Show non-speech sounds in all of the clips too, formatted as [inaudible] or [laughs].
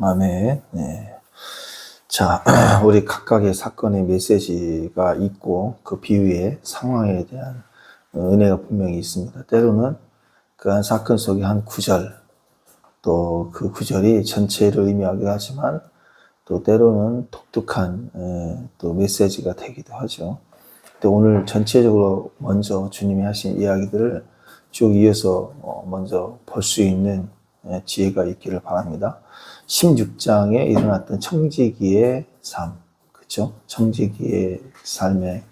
아멘. 네. 자, [clears throat] 우리 각각의 사건의 메시지가 있고 그 비유의 상황에 대한 은혜가 분명히 있습니다. 때로는 그 한 사건 속의 한 구절, 또 그 구절이 전체를 의미하기도 하지만 또 때로는 독특한 에, 또 메시지가 되기도 하죠. 근데 오늘 전체적으로 먼저 주님이 하신 이야기들을 쭉 이어서 어, 먼저 볼 수 있는 에, 지혜가 있기를 바랍니다. 16장에 일어났던 청지기의 삶, 그죠? 청지기의 삶의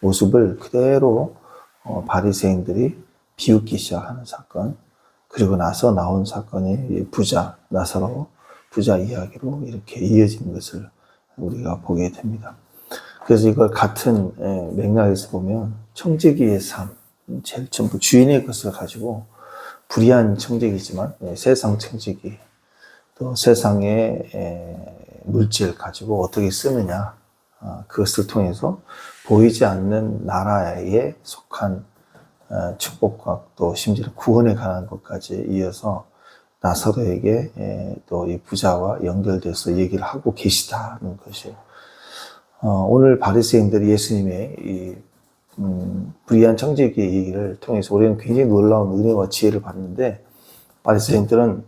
모습을 그대로 어, 바리새인들이 비웃기 시작하는 사건, 그리고 나서 나온 사건이 이 부자 나사로 부자 이야기로 이렇게 이어지는 것을 우리가 보게 됩니다. 그래서 이걸 같은 에, 맥락에서 보면 청지기의 삶, 제일 전부 주인의 것을 가지고 불의한 청지기지만 예, 세상 청지기 또 세상의 에, 물질 가지고 어떻게 쓰느냐 아, 그것을 통해서 보이지 않는 나라에 속한 어, 축복과 또 심지어 구원에 관한 것까지 이어서 나사로에게 또 이 부자와 연결돼서 얘기를 하고 계시다는 것이에요. 어, 오늘 바리새인들이 예수님의 이 음, 불의한 청지기의 얘기를 통해서 우리는 굉장히 놀라운 은혜와 지혜를 받는데 바리새인들은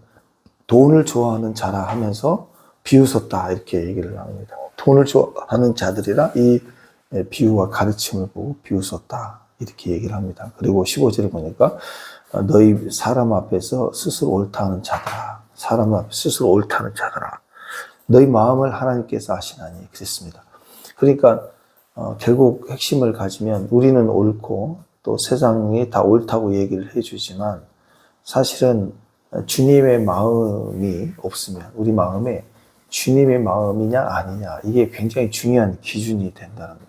돈을 좋아하는 자라 하면서 비웃었다 이렇게 얘기를 합니다. 돈을 좋아하는 자들이라 이 비유와 가르침을 보고 비웃었다 이렇게 얘기를 합니다. 그리고 15절에 보니까 너희 사람 앞에서 스스로 옳다는 자들아 사람 앞에 스스로 옳다는 자들아 너희 마음을 하나님께서 아시나니 그랬습니다. 그러니까 어, 결국 핵심을 가지면 우리는 옳고 또 세상이 다 옳다고 얘기를 해주지만 사실은 주님의 마음이 없으면 우리 마음에 주님의 마음이냐 아니냐 이게 굉장히 중요한 기준이 된다는 거예요.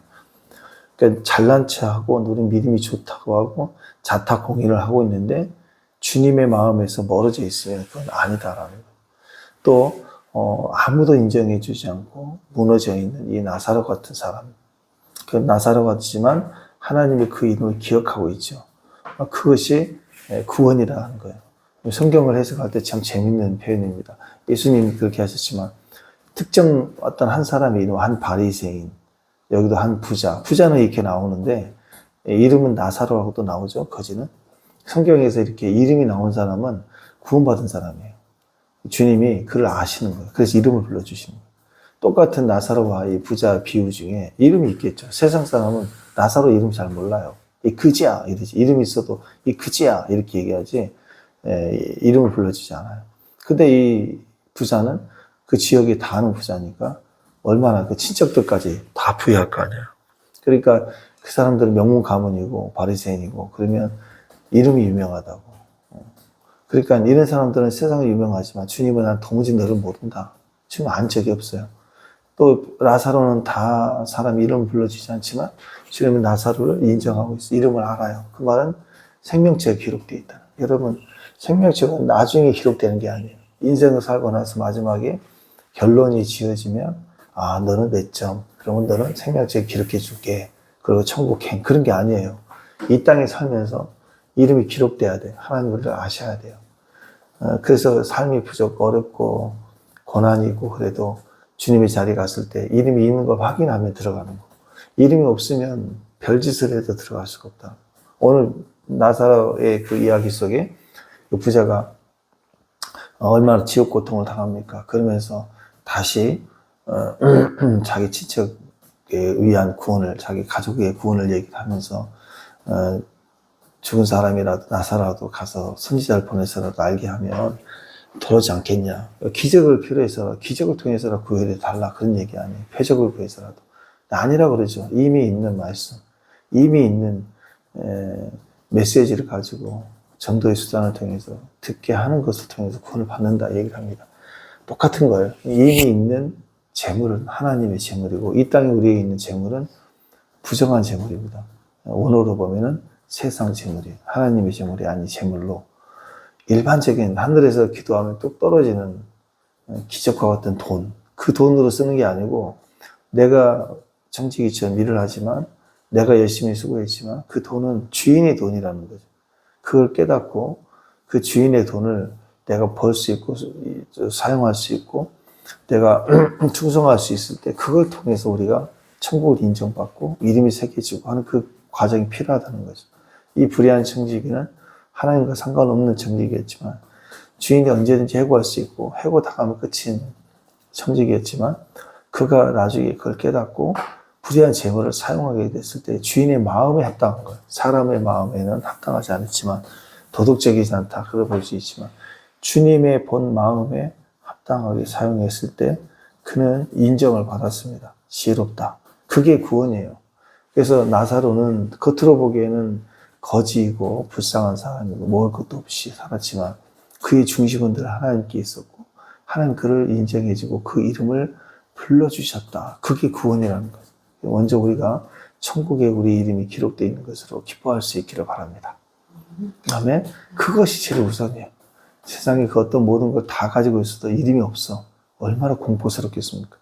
그러니까 잘난 체하고 우리 믿음이 좋다고 하고 자타 공인을 하고 있는데 주님의 마음에서 멀어져 있으면 그건 아니다라는 거예요. 또 어, 아무도 인정해주지 않고 무너져 있는 이 나사로 같은 사람, 그 나사로 같지만 하나님이 그 이름을 기억하고 있죠. 그것이 구원이라는 거예요. 성경을 해석할 때 참 재밌는 표현입니다. 예수님이 그렇게 하셨지만 특정 어떤 한 사람의 이름, 한 바리새인, 여기도 한 부자, 부자는 이렇게 나오는데 이름은 나사로라고도 나오죠. 거지는 성경에서 이렇게 이름이 나온 사람은 구원받은 사람이에요. 주님이 그를 아시는 거예요. 그래서 이름을 불러주시는 거예요. 똑같은 나사로와 이 부자 비유 중에 이름이 있겠죠. 세상 사람은 나사로 이름 잘 몰라요. 이 그지야 이러지. 이름이 있어도 이 그지야 이렇게 얘기하지. 에, 이름을 불러주지 않아요. 근데 이 부자는 그 지역에 다 아는 부자니까 얼마나 그 친척들까지 다 부여할 거 아니에요. 그러니까 그 사람들은 명문 가문이고 바리새인이고 그러면 이름이 유명하다고. 그러니까 이런 사람들은 세상에 유명하지만 주님은 난 도무지 너를 모른다. 지금 안 적이 없어요. 또 라사로는 다 사람 이름 불러주지 않지만 주님은 나사로를 인정하고 있어. 이름을 알아요. 그 말은 생명체가 기록되어 있다. 여러분 생명체가 나중에 기록되는 게 아니에요. 인생을 살고 나서 마지막에 결론이 지어지면 아 너는 몇 점. 그러면 너는 생명체 기록해 줄게. 그리고 천국행 그런 게 아니에요. 이 땅에 살면서 이름이 기록돼야 돼. 하나님을 아셔야 돼요. 어, 그래서 삶이 부족, 어렵고, 고난이고, 그래도 주님의 자리에 갔을 때 이름이 있는 걸 확인하면 들어가는 거. 이름이 없으면 별짓을 해도 들어갈 수가 없다. 오늘 나사로의 그 이야기 속에 그 부자가 얼마나 지옥 고통을 당합니까? 그러면서 다시 어, [clears throat] 자기 친척에 위한 구원을, 자기 가족의 구원을 얘기하면서 어, 죽은 사람이라도 나사라도 가서 선지자를 보내서라도 알게 하면 돌아오지 않겠냐. 기적을 필요해서 기적을 통해서라도 구해야 달라 그런 얘기 아니에요. 표적을 구해서라도. 아니라 그러죠. 이미 있는 말씀, 이미 있는 에, 메시지를 가지고 전도의 수단을 통해서 듣게 하는 것을 통해서 구원을 받는다 얘기를 합니다. 똑같은 거예요. 이미 있는 재물은 하나님의 재물이고 이 땅에 우리에 있는 재물은 부정한 재물입니다. 원어로 보면은 세상 재물이 하나님의 재물이 아닌 재물로 일반적인 하늘에서 기도하면 뚝 떨어지는 기적과 같은 돈, 그 돈으로 쓰는 게 아니고 내가 정직이처럼 일을 하지만 내가 열심히 수고했지만 그 돈은 주인의 돈이라는 거죠. 그걸 깨닫고 그 주인의 돈을 내가 벌 수 있고 사용할 수 있고 내가 [clears throat] 충성할 수 있을 때 그걸 통해서 우리가 천국을 인정받고 이름이 새겨지고 하는 그 과정이 필요하다는 거죠. 이 불의한 청지기는 하나님과 상관없는 청지기였지만 주인이 언제든지 해고할 수 있고 해고 당하면 끝인 청지기였지만 그가 나중에 그걸 깨닫고 불의한 재물을 사용하게 됐을 때 주인의 마음에 합당한 거예요. 사람의 마음에는 합당하지 않았지만 도덕적이지 않다. 그걸 볼수 있지만 주님의 본 마음에 합당하게 사용했을 때 그는 인정을 받았습니다. 지혜롭다. 그게 구원이에요. 그래서 나사로는 겉으로 보기에는 거지이고 불쌍한 사람이고 먹을 것도 없이 살았지만 그의 중심은 늘 하나님께 있었고 하나님 그를 인정해주고 그 이름을 불러주셨다. 그게 구원이라는 거죠. 먼저 우리가 천국에 우리 이름이 기록되어 있는 것으로 기뻐할 수 있기를 바랍니다. 아멘. 그것이 제일 우선이에요. 세상에 그 어떤 모든 걸 다 가지고 있어도 이름이 없어. 얼마나 공포스럽겠습니까?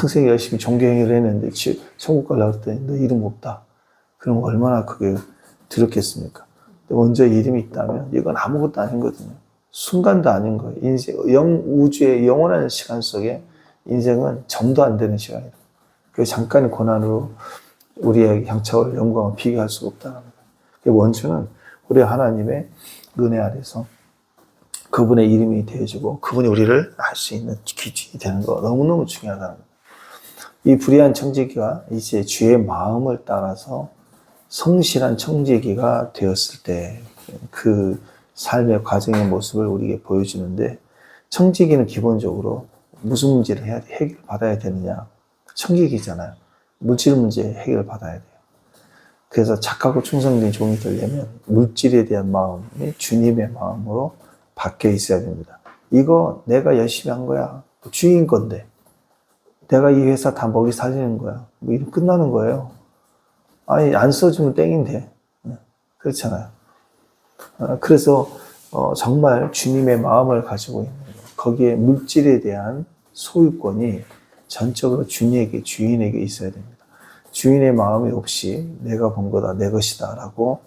평생 열심히 종교행위를 했는데 지- 천국 가려고 했더니 너 이름 없다. 그럼 얼마나 그게 두렵겠습니까? 먼저 이름이 있다면 이건 아무것도 아닌 거거든요. 순간도 아닌 거예요. 인생, 영, 우주의 영원한 시간 속에 인생은 점도 안 되는 시간이다. 그 잠깐의 고난으로 우리의 향차올 영광을 비교할 수가 없다는 거예요. 그 원주는 우리 하나님의 은혜 아래서 그분의 이름이 되어주고 그분이 우리를 알 수 있는 기준이 되는 거 너무너무 중요하다는 거예요. 이 불의한 청지기가 이제 주의 마음을 따라서 성실한 청지기가 되었을 때 그 삶의 과정의 모습을 우리에게 보여주는데 청지기는 기본적으로 무슨 문제를 해야 돼? 해결 받아야 되느냐? 청지기잖아요. 물질 문제 해결을 받아야 돼요. 그래서 착하고 충성된 종이 되려면 물질에 대한 마음이 주님의 마음으로 바뀌어 있어야 됩니다. 이거 내가 열심히 한 거야. 주인 건데. 내가 이 회사 다 먹이 살리는 거야. 뭐 이럼 끝나는 거예요. 아니, 안 써주면 땡인데. 네, 그렇잖아요. 어, 그래서 어, 정말 주님의 마음을 가지고 있는 거. 거기에 물질에 대한 소유권이 전적으로 주인에게, 주인에게 있어야 됩니다. 주인의 마음이 없이 내가 본 거다, 내 것이다 라고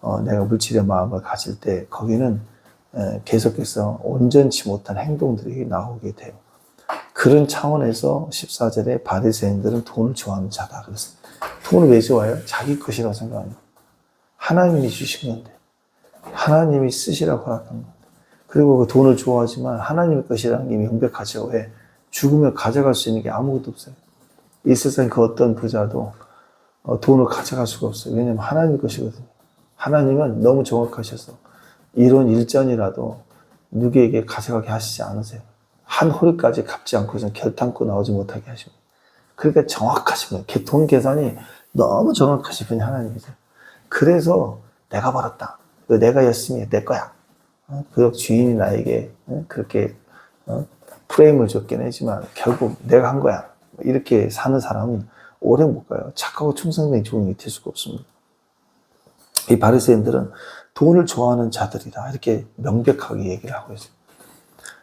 어, 내가 물질의 마음을 가질 때 거기는 에, 계속해서 온전치 못한 행동들이 나오게 돼요. 그런 차원에서 14절에 바리새인들은 돈을 좋아하는 자다 그랬습니다. 돈을 왜 좋아해요? 자기 것이라고 생각합니다. 하나님이 주신 건데 하나님이 쓰시라고 허락한 건데 그리고 그 돈을 좋아하지만 하나님의 것이라는 게 명백하죠. 왜? 죽으면 가져갈 수 있는 게 아무것도 없어요. 이 세상 그 어떤 부자도 어, 돈을 가져갈 수가 없어요. 왜냐면 하나님 것이거든요. 하나님은 너무 정확하셔서 이런 일전이라도 누구에게 가져가게 하시지 않으세요. 한 호리까지 갚지 않고선 결탄코 나오지 못하게 하십니다. 그러니까 정확하신 거예요. 개- 돈 계산이 너무 정확하신 분이 하나님이세요. 그래서 내가 벌었다. 내가 열심히 내 거야. 어? 그 주인이 나에게 어? 그렇게 어? 프레임을 줬긴 하지만 결국 내가 한 거야. 이렇게 사는 사람은 오래 못 가요. 착하고 충성된 종이 될 수가 없습니다. 이 바리새인들은 돈을 좋아하는 자들이다. 이렇게 명백하게 얘기를 하고 있어요.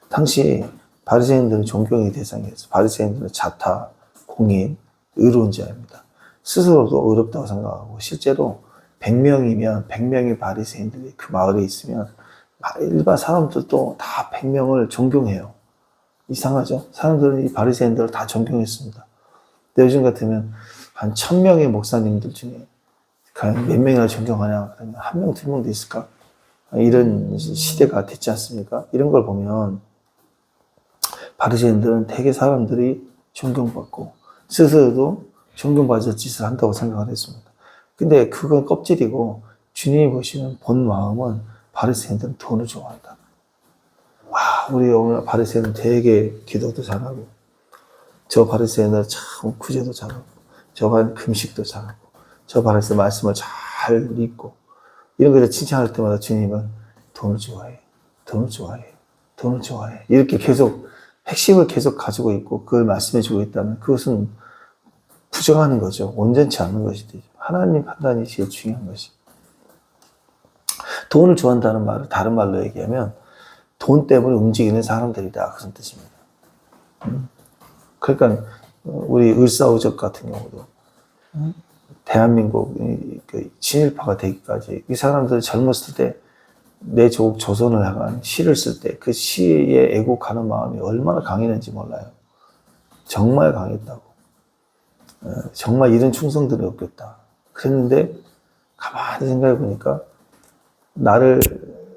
당시 바리새인들은 존경의 대상이었어요. 바리새인들은 자타, 공인, 의로운 자입니다. 스스로도 어렵다고 생각하고 실제로 100명이면 100명의 바리새인들이 그 마을에 있으면 일반 사람들도 다 100명을 존경해요. 이상하죠? 사람들은 이 바리새인들을 다 존경했습니다. 근데 요즘 같으면 한 1000명의 목사님들 중에 과연 몇 명이나 존경하냐? 한 명, 두 명도 있을까? 이런 시대가 됐지 않습니까? 이런 걸 보면 바리새인들은 대개 사람들이 존경받고 스스로도 존경받을 짓을 한다고 생각을 했습니다. 근데 그건 껍질이고 주님이 보시는 본 마음은 바리새인들은 돈을 좋아한다. 와, 우리 오늘 바리새인은 되게 기도도 잘하고 저 바리새인은 참 구제도 잘하고 저 바리새인 금식도 잘하고 저 바리새인 말씀을 잘 읽고 이런 것을 칭찬할 때마다 주님은 돈을 좋아해. 돈을 좋아해. 돈을 좋아해. 이렇게 계속 핵심을 계속 가지고 있고 그걸 말씀해 주고 있다면 그것은 부정하는 거죠. 온전치 않은 것이 되죠. 하나님 판단이 제일 중요한 것이. 돈을 좋아한다는 말을 다른 말로 얘기하면 돈 때문에 움직이는 사람들이다. 그런 뜻입니다. 음. 그러니까 우리 을사오적 같은 경우도 음, 대한민국 이- 그 친일파가 되기까지 이 사람들 젊었을 때 내 조국 조선을 향한 시를 쓸 때 그 시에 애국하는 마음이 얼마나 강했는지 몰라요. 정말 강했다고. 어, 정말 이런 충성들이 없겠다. 그랬는데 가만히 생각해 보니까 나를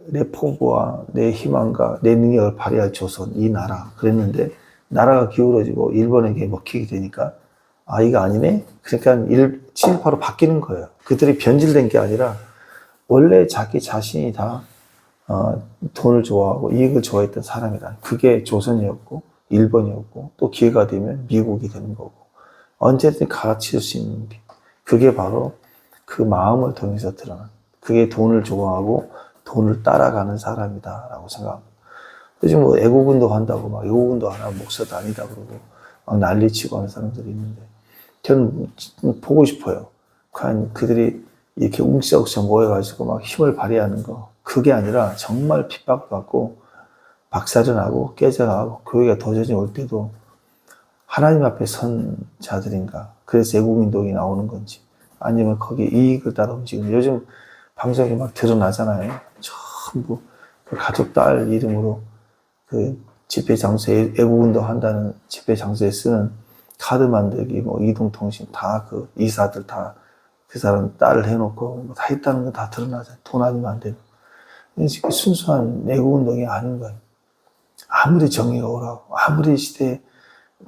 내 포부와 내 희망과 내 능력을 발휘할 조선 이 나라. 그랬는데 나라가 기울어지고 일본에게 먹히게 되니까 아 이거 아니네? 그러니까 일 친일파로 바뀌는 거예요. 그들이 변질된 게 아니라 원래 자기 자신이 다 어, 돈을 좋아하고 이익을 좋아했던 사람이라 그게 조선이었고 일본이었고 또 기회가 되면 미국이 되는 거고 언제든 갈아치울 수 있는 게 그게 바로 그 마음을 통해서 드러난 그게 돈을 좋아하고 돈을 따라가는 사람이다라고 생각합니다. 요즘 뭐 애국운동 한다고 막 애국운동 하나 목사도 아니다 그러고 막 난리치고 하는 사람들이 있는데 저는 보고 싶어요. 과연 그들이 이렇게 웅시웅시 모여가지고 막 힘을 발휘하는 거 그게 아니라 정말 핍박받고 박살을나고 깨져나가고 교회가 도저히 올 때도 하나님 앞에 선 자들인가 그래서 애국운동이 나오는 건지 아니면 거기에 이익을 따라 움직이는 요즘 방송에 막 드러나잖아요. 전부 그 가족 딸 이름으로 그 집회 장소에 애국운동 한다는 집회 장소에 쓰는 카드 만들기, 뭐 이동통신 다 그 이사들 다 그 사람 딸을 해놓고 뭐 다 했다는 거 다 드러나잖아요. 돈 아니면 안 되고. 순수한 애국운동이 아닌 거예요. 아무리 정의가 오라고, 아무리 시대에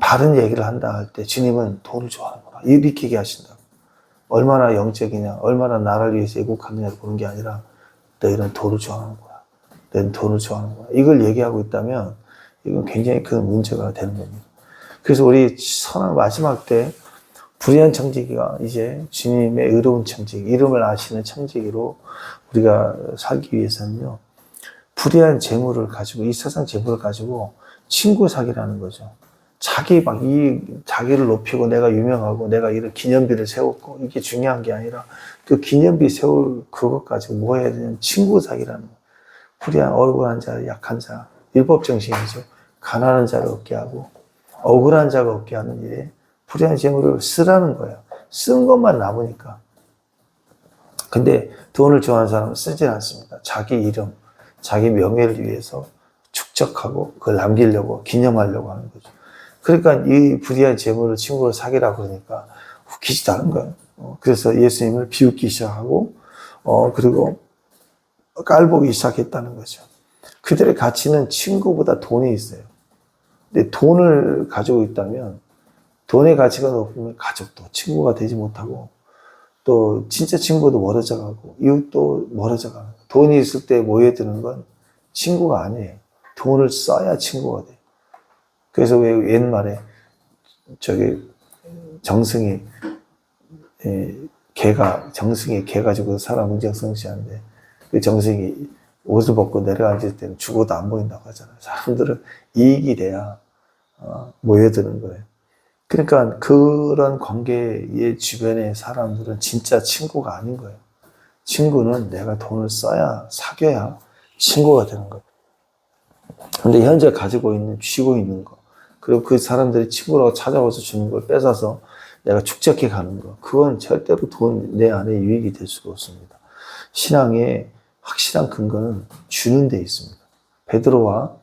바른 얘기를 한다 할 때 주님은 돈을 좋아하는구나. 이렇게 얘기하신다고. 얼마나 영적이냐, 얼마나 나라를 위해서 애국하느냐를 보는 게 아니라 너희는 돈을 좋아하는구나. 너희는 돈을 좋아하는구나. 이걸 얘기하고 있다면 이건 굉장히 큰 문제가 되는 겁니다. 그래서 우리 선한 마지막 때 불의한 청지기가 이제 주님의 의로운 청지기, 이름을 아시는 청지기로 우리가 살기 위해서는요, 불의한 재물을 가지고, 이 세상 재물을 가지고 친구 사기라는 거죠. 자기 막 이 자기를 높이고 내가 유명하고 내가 이런 기념비를 세웠고 이게 중요한 게 아니라 그 기념비 세울 그것 가지고 뭐 해야 되냐면 친구 사기라는 거. 불의한 억울한 자, 약한 자, 율법 정신이죠. 가난한 자를 얻게 하고 억울한 자가 얻게 하는 일에 불의한 재물을 쓰라는 거예요. 쓴 것만 남으니까. 근데 돈을 좋아하는 사람은 쓰질 않습니다. 자기 이름, 자기 명예를 위해서 축적하고 그걸 남기려고 기념하려고 하는 거죠. 그러니까 이 불의한 재물을 친구를 사기라고 그러니까 웃기지도 않은 거예요. 어, 그래서 예수님을 비웃기 시작하고, 어, 그리고 깔보기 시작했다는 거죠. 그들의 가치는 친구보다 돈이 있어요. 근데 돈을 가지고 있다면 돈의 가치가 높으면 가족도 친구가 되지 못하고 또 진짜 친구도 멀어져 가고 이웃도 멀어져 가고 돈이 있을 때 모여드는 건 친구가 아니에요. 돈을 써야 친구가 돼요. 그래서 왜 옛말에 저기 정승이 예, 개가 정승이 개 가지고 사람 문정성시하는데 그 정승이 옷을 벗고 내려앉을 때는 죽어도 안 보인다고 하잖아요. 사람들은 이익이 돼야 어, 모여드는 거예요. 그러니까 그런 관계의 주변의 사람들은 진짜 친구가 아닌 거예요. 친구는 내가 돈을 써야 사귀어야 친구가 되는 거예요. 근데 현재 가지고 있는 쥐고 있는 거 그리고 그 사람들이 친구라고 찾아와서 주는 걸 뺏어서 내가 축적해 가는 거 그건 절대로 돈 내 안에 유익이 될 수가 없습니다. 신앙의 확실한 근거는 주는 데 있습니다. 베드로와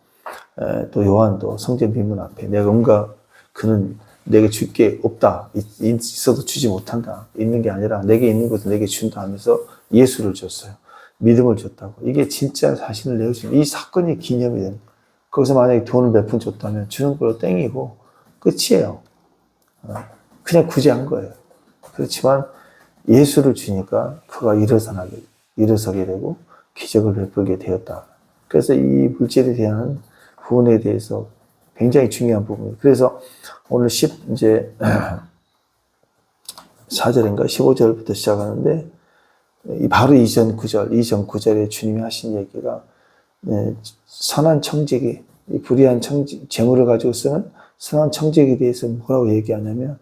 에, 또 요한도 성전 비문 앞에 내가 뭔가 그는 내게 줄 게 없다. 있- 있어도 주지 못한다. 있는 게 아니라 내게 있는 것을 내게 준다 하면서 예수를 줬어요. 믿음을 줬다고. 이게 진짜 자신을 내어주는 이 사건이 기념이 되는 거예요. 거기서 만약에 돈을 몇 푼 줬다면 주는 걸로 땡이고 끝이에요. 어, 그냥 굳이 한 거예요. 그렇지만 예수를 주니까 그가 일어서게, 일어서게 되고 기적을 베풀게 되었다. 그래서 이 물질에 대한 부분에 대해서 굉장히 중요한 부분이에요. 그래서 오늘 10, 이제 [clears throat] 4절인가 15절부터 시작하는데 이 바로 이전 9절, 이전 9절에 주님이 하신 얘기가 예, 선한 청지기, 이 불의한 청지, 재물을 가지고 쓰는 선한 청지기에 대해서 뭐라고 얘기하냐면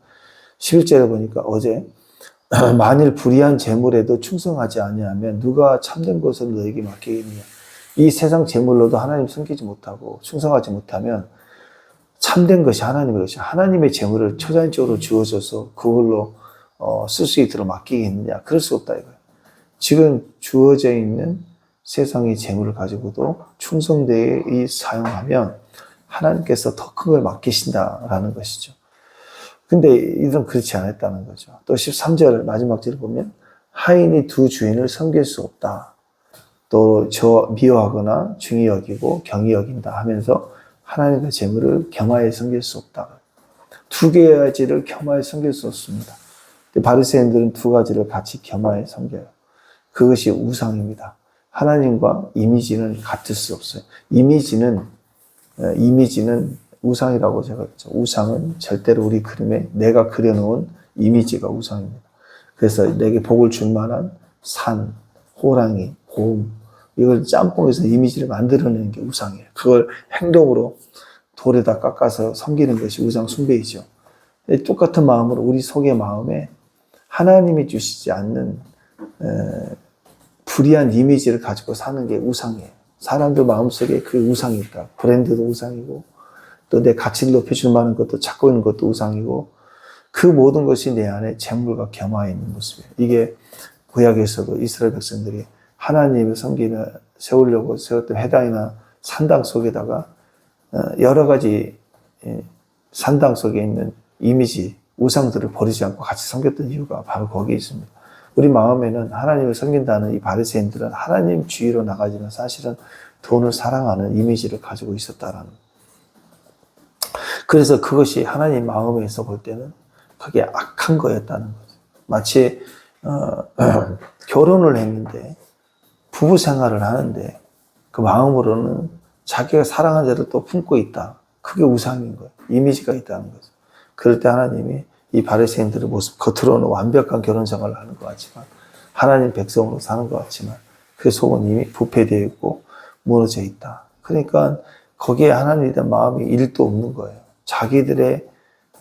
11절에 보니까 어제 [clears throat] 만일 불의한 재물에도 충성하지 아니하면 누가 참된 것을 너에게 맡기겠느냐. 이 세상 재물로도 하나님 섬기지 못하고 충성하지 못하면 참된 것이 하나님의 것이 하나님의 재물을 초자연적으로 주어져서 그걸로 어, 쓸수 있도록 맡기겠느냐. 그럴 수 없다 이거예요. 지금 주어져 있는 세상의 재물을 가지고도 충성되이 사용하면 하나님께서 더 큰 걸 맡기신다라는 것이죠. 근데 이들은 그렇지 않았다는 거죠. 또 13절 마지막 절을 보면 하인이 두 주인을 섬길 수 없다. 또 저 미워하거나 중히 여기고 경히 여긴다 하면서 하나님의 재물을 겸하여 섬길 수 없다. 두 가지를 겸하여 섬길 수 없습니다. 바리새인들은 두 가지를 같이 겸하여 섬겨요. 그것이 우상입니다. 하나님과 이미지는 같을 수 없어요. 이미지는 어, 이미지는 우상이라고 제가 했죠. 우상은 절대로 우리 그림에 내가 그려놓은 이미지가 우상입니다. 그래서 내게 복을 줄 만한 산, 호랑이, 곰 이걸 짬뽕해서 이미지를 만들어내는 게 우상이에요. 그걸 행동으로 돌에다 깎아서 섬기는 것이 우상 숭배이죠. 똑같은 마음으로 우리 속의 마음에 하나님이 주시지 않는 에, 불이한 이미지를 가지고 사는 게 우상이에요. 사람들 마음속에 그 우상이 있다. 브랜드도 우상이고 또 내 가치를 높여줄 만한 것도 찾고 있는 것도 우상이고 그 모든 것이 내 안에 재물과 겸하여 있는 모습이에요. 이게 구약에서도 이스라엘 백성들이 하나님을 섬기며 세우려고 세웠던 회당이나 산당 속에다가 어, 여러 가지 예, 산당 속에 있는 이미지, 우상들을 버리지 않고 같이 섬겼던 이유가 바로 거기에 있습니다. 우리 마음에는 하나님을 섬긴다는 이 바리새인들은 하나님 주위로 나가지만 사실은 돈을 사랑하는 이미지를 가지고 있었다라는. 그래서 그것이 하나님 마음에서 볼 때는 그게 악한 거였다는 거죠. 마치 어, [clears throat] 결혼을 했는데 부부 생활을 하는데 그 마음으로는 자기가 사랑하는 자를 또 품고 있다. 그게 우상인 거예요. 이미지가 있다는 거죠. 그럴 때 하나님이 이 바리새인들의 모습 겉으로는 완벽한 결혼 생활을 하는 것 같지만 하나님 백성으로 사는 것 같지만 그 속은 이미 부패되어 있고 무너져 있다. 그러니까 거기에 하나님에 대한 마음이 일도 없는 거예요. 자기들의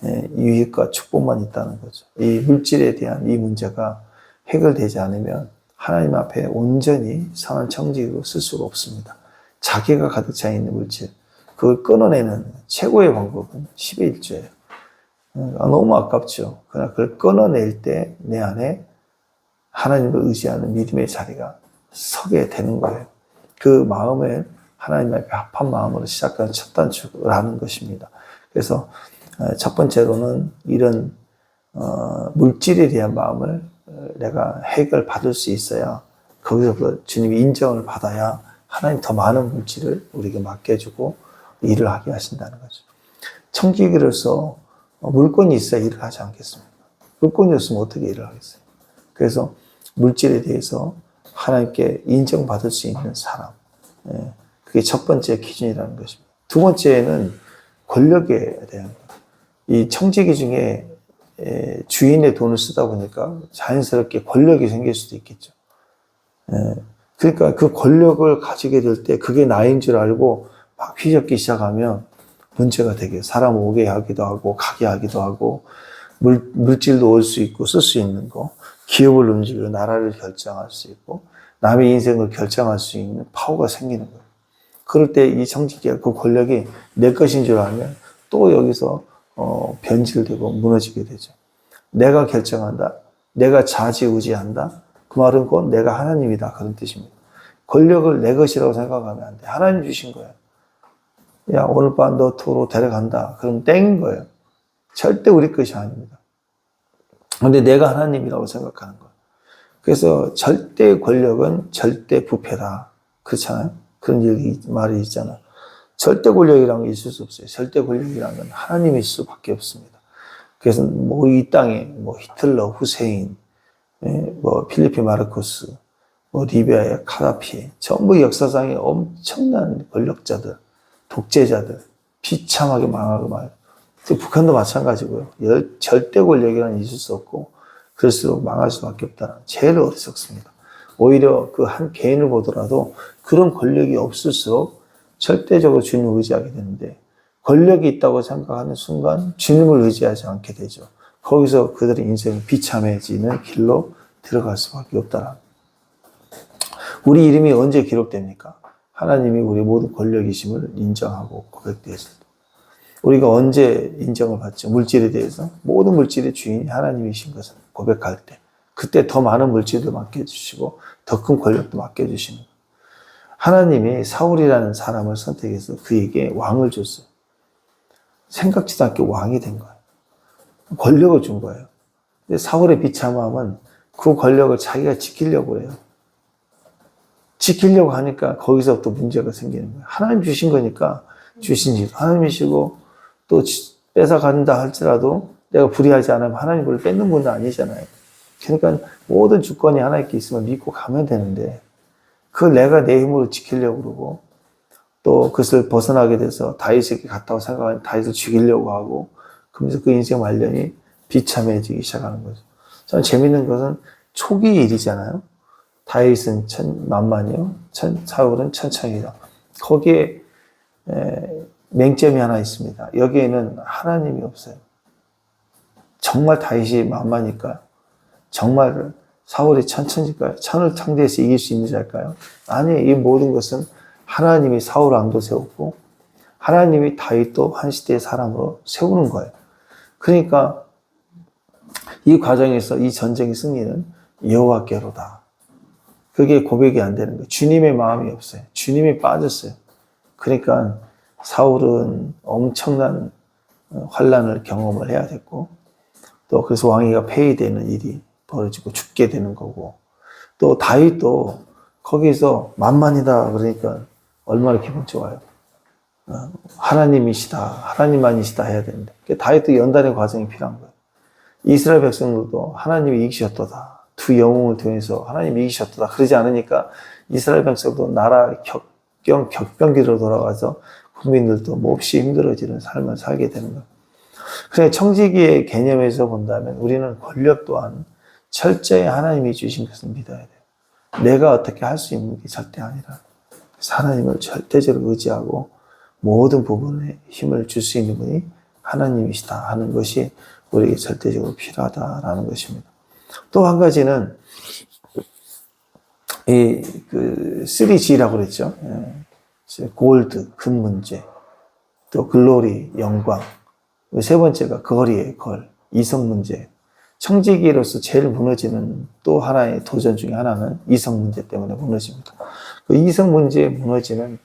예, 유익과 축복만 있다는 거죠. 이 물질에 대한 이 문제가 해결되지 않으면 하나님 앞에 온전히 선한 청지기로 쓸 수가 없습니다. 자기가 가득 차 있는 물질, 그걸 끊어내는 최고의 방법은 10의 1조예요. 아, 너무 아깝죠. 그러나 그걸 끊어낼 때 내 안에 하나님을 의지하는 믿음의 자리가 서게 되는 거예요. 그 마음을 하나님 앞에 합한 마음으로 시작하는 첫 단추를 하는 것입니다. 그래서 어, 첫 번째로는 이런 어, 물질에 대한 마음을 어, 내가 해결 받을 수 있어야 거기서부터 주님이 인정을 받아야 하나님 더 많은 물질을 우리에게 맡겨주고 일을 하게 하신다는 거죠. 청지기로서 물건이 있어야 일을 하지 않겠습니까? 물건이 없으면 어떻게 일을 하겠어요? 그래서 물질에 대해서 하나님께 인정받을 수 있는 사람. 예, 그게 첫 번째 기준이라는 것입니다. 두 번째는 권력에 대한 것. 이 청지기 중에 예, 주인의 돈을 쓰다 보니까 자연스럽게 권력이 생길 수도 있겠죠. 예, 그러니까 그 권력을 가지게 될 때 그게 나인 줄 알고 막 휘젓기 시작하면 문제가 되게 사람 오게 하기도 하고 가게 하기도 하고 물, 물질도 올 수 있고 쓸 수 있는 거 기업을 움직이고 나라를 결정할 수 있고 남의 인생을 결정할 수 있는 파워가 생기는 거예요. 그럴 때이 정치기가 그 권력이 내 것인 줄 알면 또 여기서 어, 변질되고 무너지게 되죠. 내가 결정한다. 내가 좌지우지한다. 그 말은 곧 내가 하나님이다. 그런 뜻입니다. 권력을 내 것이라고 생각하면 안 돼. 하나님 주신 거예요. 야, 오늘 밤 너 투로 데려간다. 그럼 땡인 거예요. 절대 우리 것이 아닙니다. 근데 내가 하나님이라고 생각하는 거예요. 그래서 절대 권력은 절대 부패다. 그렇잖아요? 그런 얘기, 말이 있잖아. 절대 권력이라는 게 있을 수 없어요. 절대 권력이라는 건 하나님일 수밖에 없습니다. 그래서 뭐 이 땅에 뭐 히틀러, 후세인, 예, 뭐 필리핀 마르코스, 뭐 리비아의 카다피, 전부 역사상의 엄청난 권력자들, 독재자들, 비참하게 망하고 말. 북한도 마찬가지고요. 절대 권력이라는 있을 수 없고, 그럴수록 망할 수밖에 없다. 제일 어리석습니다. 오히려 그 한 개인을 보더라도 그런 권력이 없을수록 절대적으로 주님을 의지하게 되는데, 권력이 있다고 생각하는 순간 주님을 의지하지 않게 되죠. 거기서 그들의 인생이 비참해지는 길로 들어갈 수밖에 없다라. 우리 이름이 언제 기록됩니까? 하나님이 우리 모든 권력이심을 인정하고 고백되었을 때. 우리가 언제 인정을 받죠? 물질에 대해서 모든 물질의 주인이 하나님이신 것을 고백할 때. 그때 더 많은 물질도 맡겨주시고 더 큰 권력도 맡겨주시는 하나님이 사울이라는 사람을 선택해서 그에게 왕을 줬어요. 생각지도 않게 왕이 된 거예요. 권력을 준 거예요. 근데 사울의 비참함은 그 권력을 자기가 지키려고 해요. 지키려고 하니까 거기서부터 문제가 생기는 거예요. 하나님 주신 거니까 주신 일, 하나님이시고 또 지- 뺏어간다 할지라도 내가 불의하지 않으면 하나님 그걸 뺏는 분도 아니잖아요. 그러니까 모든 주권이 하나님께 있으면 믿고 가면 되는데 그걸 내가 내 힘으로 지키려고 그러고 또 그것을 벗어나게 돼서 다윗에게 갔다고 생각하면 다윗을 죽이려고 하고 그러면서 그 인생 말년이 비참해지기 시작하는 거죠. 저는 재밌는 것은 초기 일이잖아요. 다윗은 천, 만만이요. 천, 사울은 천천이다. 거기에 에, 맹점이 하나 있습니다. 여기에는 하나님이 없어요. 정말 다윗이 만만일까요? 정말 사울이 천천일까요? 천을 상대해서 이길 수 있는 자일까요? 아니, 이 모든 것은 하나님이 사울 왕도 세웠고 하나님이 다윗도 한 시대의 사람으로 세우는 거예요. 그러니까 이 과정에서 이 전쟁의 승리는 여호와께로다. 그게 고백이 안 되는 거예요. 주님의 마음이 없어요. 주님이 빠졌어요. 그러니까 사울은 엄청난 어, 환란을 경험을 해야 됐고 또 그래서 왕위가 폐위되는 일이 벌어지고 죽게 되는 거고 또 다윗도 거기서 만만이다 그러니까 얼마나 기분 좋아요. 어, 하나님이시다, 하나님만이시다 해야 되는데 그 다윗도 연단의 과정이 필요한 거예요. 이스라엘 백성들도 하나님이 이기셨도다. 두 영웅을 통해서 하나님이 이기셨도다. 그러지 않으니까 이스라엘 백성도 나라 격경, 격변기로 돌아가서 국민들도 몹시 힘들어지는 삶을 살게 되는 거예요. 그래, 청지기의 개념에서 본다면 우리는 권력 또한 철저히 하나님이 주신 것을 믿어야 돼요. 내가 어떻게 할 수 있는 게 절대 아니라 하나님을 절대적으로 의지하고 모든 부분에 힘을 줄 수 있는 분이 하나님이시다 하는 것이 우리에게 절대적으로 필요하다라는 것입니다. 또 한 가지는 이 그 3G라고 그랬죠. 예. 골드, 금 문제, 또 글로리, 영광. 세 번째가 거리의 걸, 이성 문제. 청지기로서 제일 무너지는 또 하나의 도전 중에 하나는 이성 문제 때문에 무너집니다. 그 이성 문제에 무너지는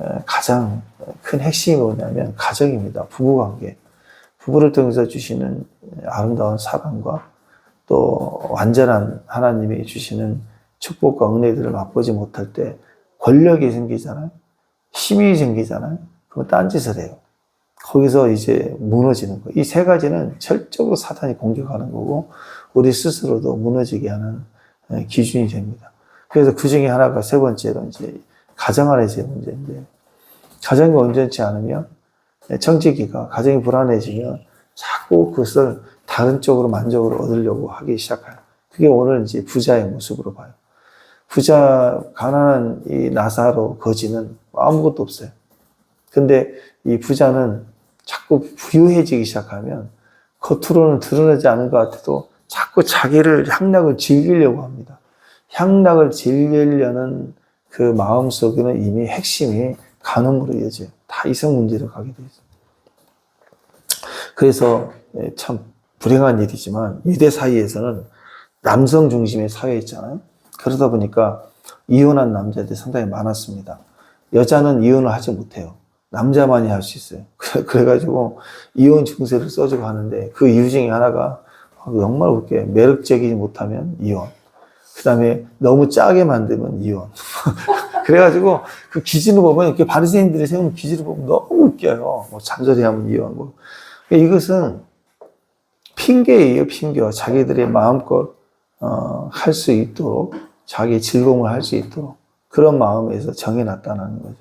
에, 가장 큰 핵심이 뭐냐면 가정입니다. 부부관계. 부부를 통해서 주시는 아름다운 사랑과 또 완전한 하나님이 주시는 축복과 은혜들을 맛보지 못할 때 권력이 생기잖아요. 힘이 생기잖아요. 그럼 딴짓을 해요. 거기서 이제 무너지는 거예요. 이세 가지는 철저로 사탄이 공격하는 거고, 우리 스스로도 무너지게 하는 에, 기준이 됩니다. 그래서 그 중에 하나가 세 번째로 이제 가정 안에서의 문제인데, 가정이 온전치 않으면, 에, 청지기가 가정이 불안해지면 자꾸 그것을 다른 쪽으로 만족을 얻으려고 하기 시작해요. 그게 오늘 이제 부자의 모습으로 봐요. 부자, 가난한 이 나사로 거지는 아무것도 없어요. 근데 이 부자는 자꾸 부유해지기 시작하면 겉으로는 드러나지 않은 것 같아도 자꾸 자기를 향락을 즐기려고 합니다. 향락을 즐기려는 그 마음 속에는 이미 핵심이 간음으로 이어져요. 다 이성 문제로 가게 돼 있어요. 그래서 예, 참 불행한 일이지만 이대 사이에서는 남성 중심의 사회였잖아요. 그러다 보니까 이혼한 남자들이 상당히 많았습니다. 여자는 이혼을 하지 못해요. 남자만이 할 수 있어요. [laughs] 그래- 그래가지고 이혼 증세를 써주고 하는데 그 이유 중에 하나가 아, 정말 웃게 매력적이지 못하면 이혼. 그 다음에 너무 짜게 만들면 이혼. [laughs] 그래가지고 그 기준을 보면 이렇게 바리새인들이 세우는 기준을 보면 너무 웃겨요. 뭐 잔소리하면 이혼. 뭐 이것은 핑계예요, 핑계. 자기들의 마음껏 어, 할 수 있도록 자기 즐거움을 할 수 있도록 그런 마음에서 정해놨다는 거죠.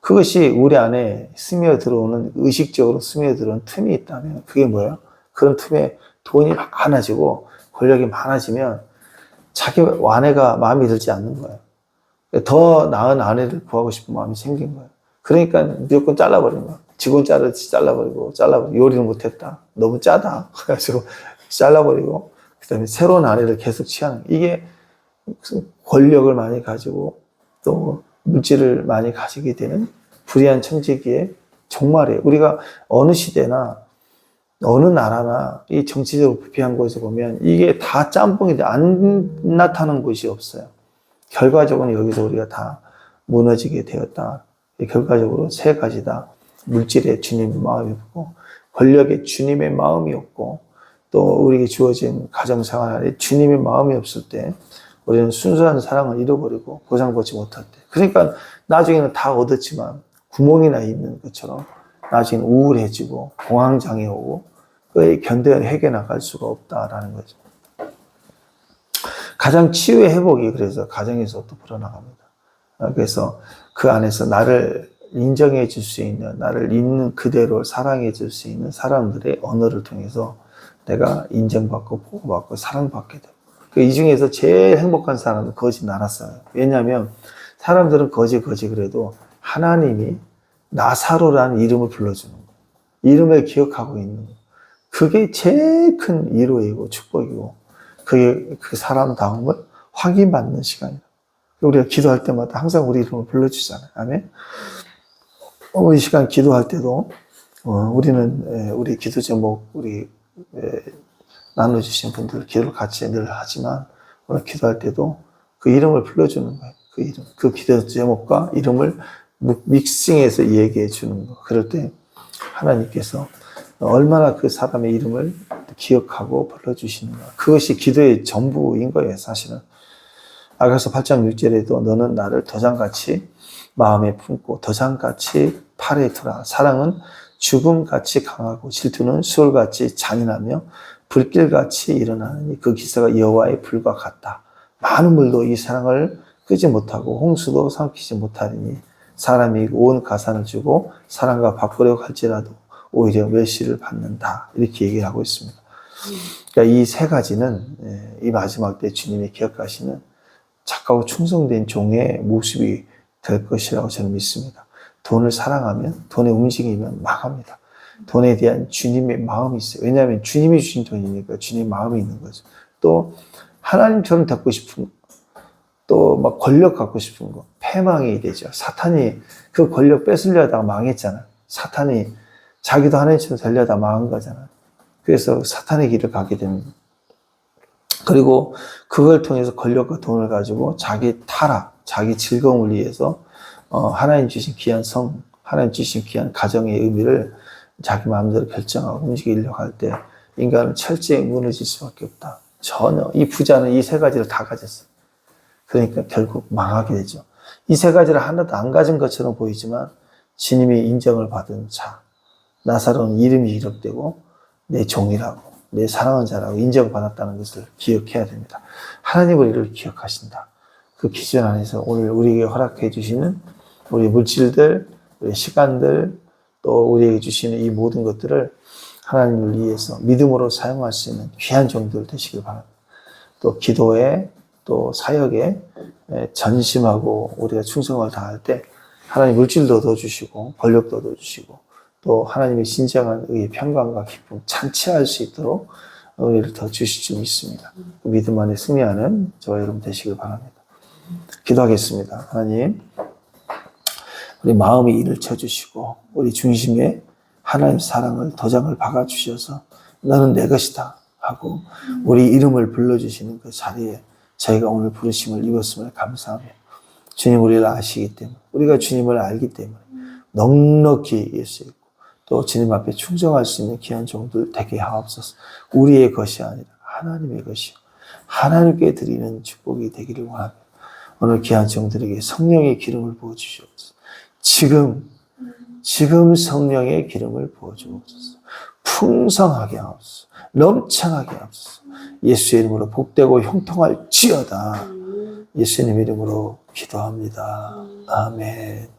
그것이 우리 안에 스며 들어오는 의식적으로 스며 들어오는 틈이 있다면 그게 뭐예요? 그런 틈에 돈이 많아지고 권력이 많아지면 자기 아내가 마음에 들지 않는 거예요. 더 나은 아내를 구하고 싶은 마음이 생긴 거예요. 그러니까 무조건 잘라버린 거예요. 직원 자르듯이 잘라버리고, 잘라버리고, 요리를 못했다. 너무 짜다. [laughs] 그래가지고 잘라버리고, 그 다음에 새로운 아내를 계속 취하는. 이게 권력을 많이 가지고 또 물질을 많이 가지게 되는 불의한 청지기의 종말이에요. 우리가 어느 시대나 어느 나라나 이 정치적으로 부패한 곳에 보면 이게 다 짬뽕이 돼. 안 나타나는 곳이 없어요. 결과적으로 여기서 우리가 다 무너지게 되었다. 결과적으로 세 가지다. 물질에 주님의 마음이 없고, 권력에 주님의 마음이 없고, 또 우리에게 주어진 가정생활 안에 주님의 마음이 없을 때, 우리는 순수한 사랑을 잃어버리고 보상받지 못할 때. 그러니까 나중에는 다 얻었지만 구멍이 나 있는 것처럼 나중에는 우울해지고 공황장애 오고 그의 견뎌야 해결 나갈 수가 없다라는 거죠. 가장 치유의 회복이 그래서 가정에서부터 불어나갑니다. 어, 그래서 그 안에서 나를 인정해 줄 수 있는, 나를 있는 그대로 사랑해 줄 수 있는 사람들의 언어를 통해서 내가 인정받고 보호받고 사랑받게 돼요. 그이 중에서 제일 행복한 사람은 거지 나라어요 왜냐하면 사람들은 거지 거지 그래도 하나님이 나사로라는 이름을 불러주는 거예요. 이름을 기억하고 있는 거예요. 그게 제일 큰 위로이고 축복이고 그게 그 사람다움을 확인받는 시간이다. 우리가 기도할 때마다 항상 우리 이름을 불러주잖아요. 아멘. 어, 이 시간 기도할 때도 어, 우리는 에, 우리 기도 제목 우리 에, 나눠주신 분들 기도를 같이 늘 하지만 오늘 기도할 때도 그 이름을 불러주는 거예요. 그 이름, 그 기도 제목과 이름을 믹싱해서 얘기해 주는 거. 그럴 때 하나님께서 얼마나 그 사람의 이름을 기억하고 불러주시는가. 그것이 기도의 전부인 거예요, 사실은. 아가서 8장 6절에도 너는 나를 도장같이 마음에 품고 팔에 두라. 사랑은 죽음같이 강하고 질투는 수월같이 잔인하며 불길같이 일어나느니 그 기사가 여호와의 불과 같다. 많은 물도 이 사랑을 끄지 못하고 홍수도 삼키지 못하리니 사람이 온 가산을 주고 사랑과 바꾸려고 할지라도 오히려 멸시를 받는다. 이렇게 얘기를 하고 있습니다. 그러니까 이 세 가지는 예, 이 마지막 때 주님이 기억하시는 착하고 충성된 종의 모습이 될 것이라고 저는 믿습니다. 돈을 사랑하면 돈의 움직이면 망합니다. 돈에 대한 주님의 마음이 있어요. 왜냐하면 주님이 주신 돈이니까 주님 마음이 있는 거죠. 또 하나님처럼 되고 싶은 또막 권력 갖고 싶은 거 패망이 되죠. 사탄이 그 권력 뺏으려다가 망했잖아. 사탄이 자기도 하나님처럼 되려다 망한 거잖아. 그래서 사탄의 길을 가게 됩니다. 그리고 그걸 통해서 권력과 돈을 가지고 자기 타락, 자기 즐거움을 위해서 어, 하나님 주신 귀한 성, 하나님 주신 귀한 가정의 의미를 자기 마음대로 결정하고 움직이려고 할 때 인간은 철저히 무너질 수밖에 없다. 전혀 이 부자는 이 세 가지를 다 가졌어요. 그러니까 결국 망하게 되죠. 이 세 가지를 하나도 안 가진 것처럼 보이지만 주님이 인정을 받은 자, 나사로는 이름이 기록되고 내 종이라고, 내 사랑하는 자라고 인정받았다는 것을 기억해야 됩니다. 하나님을 이를 기억하신다. 그 기준 안에서 오늘 우리에게 허락해 주시는 우리 물질들, 우리 시간들, 또 우리에게 주시는 이 모든 것들을 하나님을 위해서 믿음으로 사용할 수 있는 귀한 종들 되시길 바랍니다. 또 기도에 또 사역에 전심하고 우리가 충성을 다할 때 하나님 물질도 얻어주시고 권력도 얻어주시고 또 하나님의 진정한 의의 평강과 기쁨 찬치할 수 있도록 은혜를 더 주실 줄 믿습니다. 그 믿음 안에 승리하는 저와 여러분 되시길 바랍니다. 기도하겠습니다. 하나님 우리 마음의 일을 쳐주시고 우리 중심에 하나님 사랑을 도장을 박아주셔서 너는 내 것이다 하고 우리 이름을 불러주시는 그 자리에 저희가 오늘 부르심을 입었음을 감사하며 주님 우리를 아시기 때문에 우리가 주님을 알기 때문에 넉넉히 예수 또 주님 앞에 충성할 수 있는 귀한 종들 되게 하옵소서. 우리의 것이 아니라 하나님의 것이요. 하나님께 드리는 축복이 되기를 원합니다 오늘 귀한 종들에게 성령의 기름을 부어주시옵소서. 지금 지금 성령의 기름을 부어주옵소서. 풍성하게 하옵소서. 넘쳐나게 하옵소서. 예수의 이름으로 복되고 형통할 지어다. 예수님 이름으로 기도합니다. 아멘